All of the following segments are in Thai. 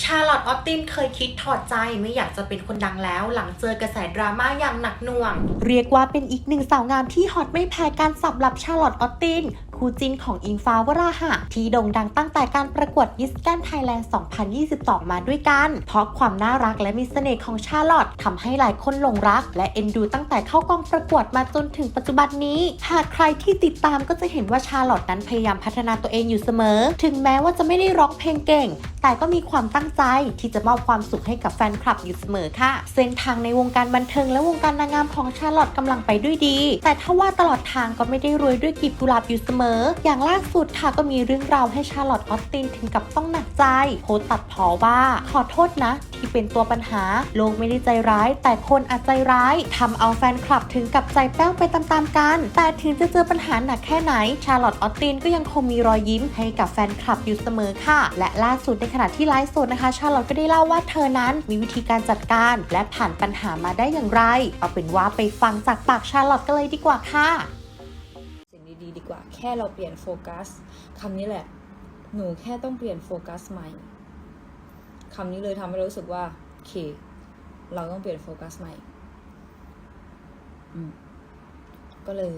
ชาร์ลอตออตตินเคยคิดถอดใจไม่อยากจะเป็นคนดังแล้ว หลังเจอกระแสดราม่าอย่างหนักหน่วง เรียกว่าเป็นอีกหนึ่งสาวงามที่ฮอตไม่แพ้การสำหรับชาร์ลอตออตตินคู่จิ้นของอิงฟ้าวราหะ ที่โด่งดังตั้งแต่การประกวดยิสแกนไทยแลนด์ 2022 มาด้วยกัน เพราะความน่ารักและมีเสน่ห์ของชาร์ลอตทำให้หลายคนหลงรัก และเอ็นดูตั้งแต่เข้ากองประกวดมาจนถึงปัจจุบันนี้ หากใครที่ติดตามก็จะเห็นว่าชาร์ลอตนั้นพยายามพัฒนาตัวเองอยู่เสมอ ถึงแม้ว่าจะไม่ได้ร้องเพลงเก่ง แต่ก็มีความตั้งใจที่จะมอบความสุขให้กับแฟนคลับอยู่เสมอค่ะ เส้นทางในวงการบันเทิงและวงการนางงามของชาลอตกำลังไปด้วยดี แต่ถ้าว่าตลอดทางก็ไม่ได้รวยด้วยกีบกุหลาบอยู่เสมอ อย่างล่าสุดค่ะก็มีเรื่องราวให้ชาลอตออสตินถึงกับต้องหนักใจโพสตัดพอว่าขอโทษนะ ที่เป็นตัวปัญหา โลกไม่ได้ใจร้าย แต่คนอาจใจร้ายทำเอาแฟนคลับถึงกับใจแป้วไปตามๆกัน แต่ถึงจะเจอปัญหาหนักแค่ไหน ชาร์ลอตออสตินก็ยังคงมีรอยยิ้มให้กับแฟนคลับอยู่เสมอค่ะ และล่าสุดในขณะที่ไลฟ์สดนะคะ ชาร์ลอตก็ได้เล่าว่าเธอนั้นมีวิธีการจัดการ และผ่านปัญหามาได้อย่างไร เอาเป็นว่าไปฟังจากปากชาร์ลอตกันเลยดีกว่าค่ะสิ่งดีๆดีกว่าแค่เราเปลี่ยนโฟกัสคำนี้แหละ หนูแค่ต้องเปลี่ยนโฟกัสใหม่ คำนี้เลยทำให้เรารู้สึกว่าโอเค เราต้องเปลี่ยนโฟกัสใหม่อืมก็เลย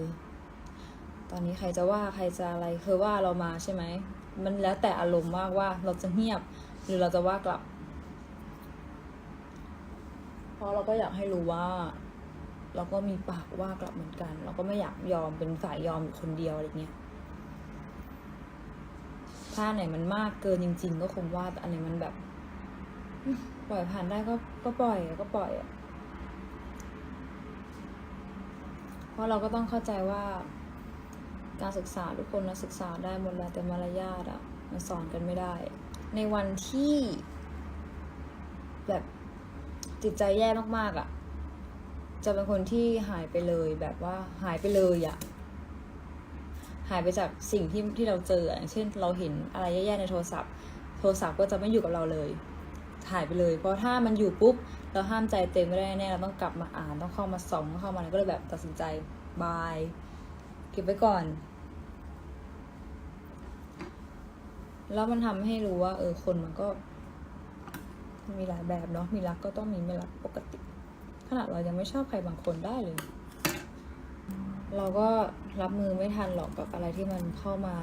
ตอนนี้ใครจะว่าใครจะอะไรคือว่าเรามาใช่ไหม มันแล้วแต่อารมณ์มากว่าเราจะเงียบ หรือเราจะว่ากลับ เพราะเราก็อยากให้รู้ว่า เราก็มีปากว่ากลับเหมือนกัน เราก็ไม่อยากยอมเป็นฝ่ายยอมคนเดียวอะไรเงี้ยถ้าไหนมันมากเกินจริง ๆ ก็คงว่าแต่อันไหนมันแบบ ปล่อยผ่านได้ก็ก็ปล่อยก็ปล่อยอะเพราะเราก็ต้องเข้าใจว่า การศึกษาทุกคนนะศึกษาได้หมดแล้วแต่มารยาทอะมันสอนกันไม่ได้ ในวันที่ แบบจิตใจแย่มากๆอะจะเป็นคนที่หายไปเลยแบบว่าหายไปเลยอะหายไปจากสิ่งที่ที่เราเจออย่างเช่น เราเห็นอะไรแย่ๆในโทรศัพท์ โทรศัพท์ก็จะไม่อยู่กับเราเลย หายไปเลย เพราะถ้ามันอยู่ปุ๊บเราห้ามใจเต็มไม่ได้แน่เราต้องกลับมาอ่านต้องเข้ามาส่องเข้ามาอะไรก็เลยแบบตัดสินใจบายเก็บไว้ก่อน แล้วมันทำให้รู้ว่า เออคนมันก็มีหลายแบบเนาะมีรักก็ต้องมีไม่รักปกติ ขนาดเรายังไม่ชอบใครบางคนได้เลย เราก็รับมือไม่ทันหรอกกับอะไรที่มันเข้ามา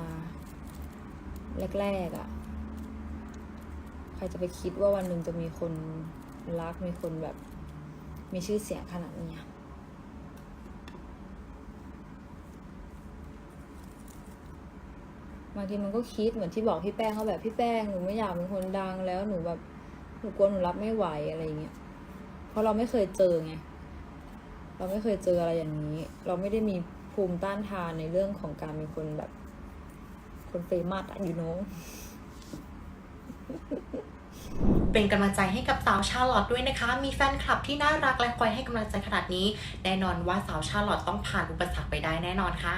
แรกๆอะ่ะ รจะไปคิดว่าวันหนึ่งจะมีคนรัก มีคนแบบ มีชื่อเสียงขนาดนี้บางทีมันก็คิดเหมือนที่บอกพี่แป้งเขาแบบพี่แป้งหนูไม่อยากเป็นคนดังแล้วหนูแบบหนูกลัวหนูรับไม่ไหวอะไรอย่างเงี้ยเพราะเราไม่เคยเจอไงเราไม่เคยเจออะไรอย่างนี้ เราไม่ได้มีภูมิต้านทานในเรื่องของการเป็นคนแบบ คนเฟมัสอยู่โน้ เป็นกำลังใจให้กับสาวชาลอตด้วยนะคะ มีแฟนคลับที่น่ารักและคอยให้กำลังใจขนาดนี้ แน่นอนว่าสาวชาลอตต้องผ่านอุปสรรคไปได้แน่นอนค่ะ